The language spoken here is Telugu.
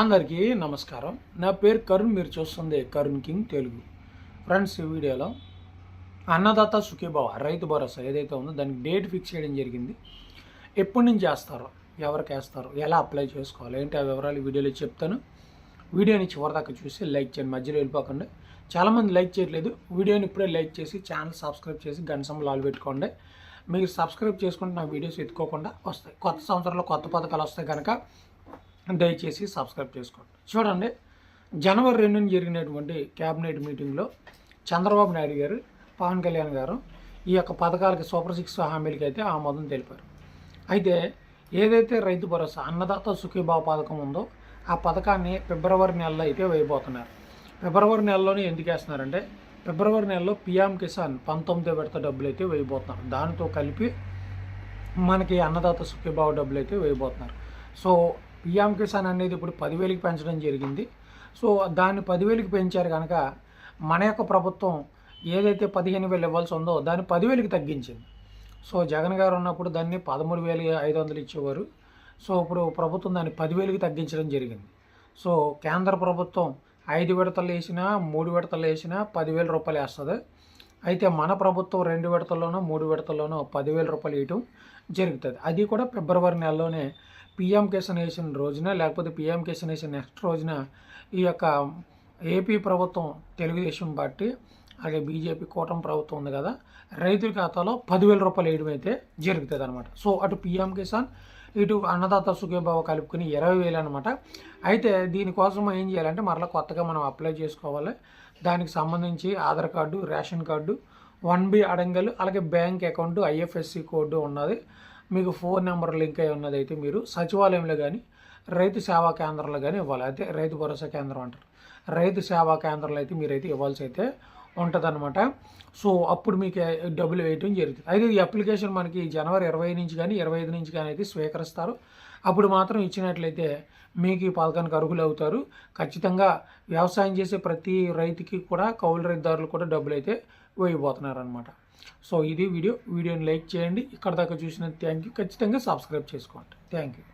అందరికీ నమస్కారం. నా పేరు కరుణ్ మీరు చూస్తుంది కరుణ్ కింగ్ తెలుగు. ఫ్రెండ్స్ ఈ వీడియోలో అన్నదాత సుఖీభావ రైతు భరోసా ఏదైతే ఉందో దానికి డేట్ ఫిక్స్ చేయడం జరిగింది. ఎప్పటి నుంచి చేస్తారో ఎవరికి వేస్తారో ఎలా అప్లై చేసుకోవాలి ఏంటి ఆ వివరాలు వీడియోలో చెప్తాను. వీడియోని చివరిదాకా చూసి లైక్ చేయండి మధ్యలో వెళ్ళిపోకండి. చాలామంది లైక్ చేయట్లేదు. వీడియోని ఇప్పుడే లైక్ చేసి ఛానల్ సబ్స్క్రైబ్ చేసి గంట లాల్ పెట్టుకోండి. మీరు సబ్స్క్రైబ్ చేసుకుంటే నా వీడియోస్ ఎత్తుకోకుండా వస్తాయి. కొత్త సంవత్సరంలో కొత్త పథకాలు వస్తాయి కనుక దయచేసి సబ్స్క్రైబ్ చేసుకోండి. చూడండి జనవరి రెండున జరిగినటువంటి క్యాబినెట్ మీటింగ్లో చంద్రబాబు నాయుడు గారు పవన్ కళ్యాణ్ గారు ఈ యొక్క పథకాలకి సూపర్ సిక్స్ హామీలకి అయితే ఆమోదం తెలిపారు. అయితే ఏదైతే రైతు భరోసా అన్నదాత సుఖీభావ పథకం ఉందో ఆ పథకాన్ని ఫిబ్రవరి నెలలో అయితే వేయబోతున్నారు. ఫిబ్రవరి నెలలోనే ఎందుకు వేస్తున్నారంటే ఫిబ్రవరి నెలలో పిఎం కిసాన్ పంతొమ్మిదో విడత డబ్బులు అయితే వేయబోతున్నారు. దానితో కలిపి మనకి అన్నదాత సుఖీభావ డబ్బులు అయితే వేయబోతున్నారు. సో పిఎం కిసాన్ అనేది ఇప్పుడు పదివేలకి పెంచడం జరిగింది. సో దాన్ని పదివేలకి పెంచారు కనుక మన యొక్క ప్రభుత్వం ఏదైతే పదిహేను వేలు ఇవ్వాల్సి ఉందో దాన్ని పదివేలకి తగ్గించింది. సో జగన్ గారు ఉన్నప్పుడు దాన్ని పదమూడు వేలు ఐదు వందలు ఇచ్చేవారు. సో ఇప్పుడు ప్రభుత్వం దాన్ని పదివేలకి తగ్గించడం జరిగింది. సో కేంద్ర ప్రభుత్వం ఐదు విడతలు వేసినా మూడు విడతలు వేసినా పదివేల రూపాయలు వేస్తుంది. అయితే మన ప్రభుత్వం రెండు విడతల్లోనో మూడు విడతల్లోనో పదివేల రూపాయలు ఇవ్వటం జరుగుతుంది. అది కూడా ఫిబ్రవరి నెలలోనే పిఎం కిసాన్ వేసిన రోజున లేకపోతే పిఎం కిసాన్ వేసిన నెక్స్ట్ రోజున ఈ యొక్క ఏపీ ప్రభుత్వం తెలుగుదేశం పార్టీ అలాగే బీజేపీ కూటమి ప్రభుత్వం ఉంది కదా రైతుల ఖాతాలో పదివేల రూపాయలు వేయడం అయితే జరుగుతుంది అనమాట సో అటు పిఎం కిసాన్ ఇటు అన్నదాత సుఖీభావ కలుపుకుని ఇరవై వేలు అనమాట అయితే దీనికోసం ఏం చేయాలంటే మరలా కొత్తగా మనం అప్లై చేసుకోవాలి. దానికి సంబంధించి Aadhaar card ration card one B adangal అలాగే బ్యాంక్ అకౌంట్ ఐఎఫ్ఎస్సి కోడ్ ఉన్నది. మీకు ఫోన్ నెంబర్ లింక్ అయి ఉన్నది అయితే మీరు సచివాలయంలో కానీ రైతు సేవా కేంద్రంలో కానీ ఇవ్వాలి. అయితే రైతు భరోసా కేంద్రం అంటారు. రైతు సేవా కేంద్రంలో అయితే మీరైతే ఇవ్వాల్సి అయితే ఉంటుందన్నమాట. సో అప్పుడు మీకు డబ్బులు వేయటం జరుగుతుంది. అయితే ఈ అప్లికేషన్ మనకి జనవరి ఇరవై నుంచి కానీ ఇరవై ఐదు నుంచి కానీ అయితే స్వీకరిస్తారు. అప్పుడు మాత్రం ఇచ్చినట్లయితే మీకు ఈ పథకానికి అర్హులు అవుతారు. ఖచ్చితంగా వ్యవసాయం చేసే ప్రతి రైతుకి కూడా కౌలు రైతుదారులు కూడా డబ్బులు అయితే వేయబోతున్నారనమాట సో ఇది వీడియో. వీడియోని లైక్ చేయండి. ఇక్కడ దాకా చూసిన థ్యాంక్ యూ. ఖచ్చితంగా సబ్స్క్రైబ్ చేసుకోండి. Thank you.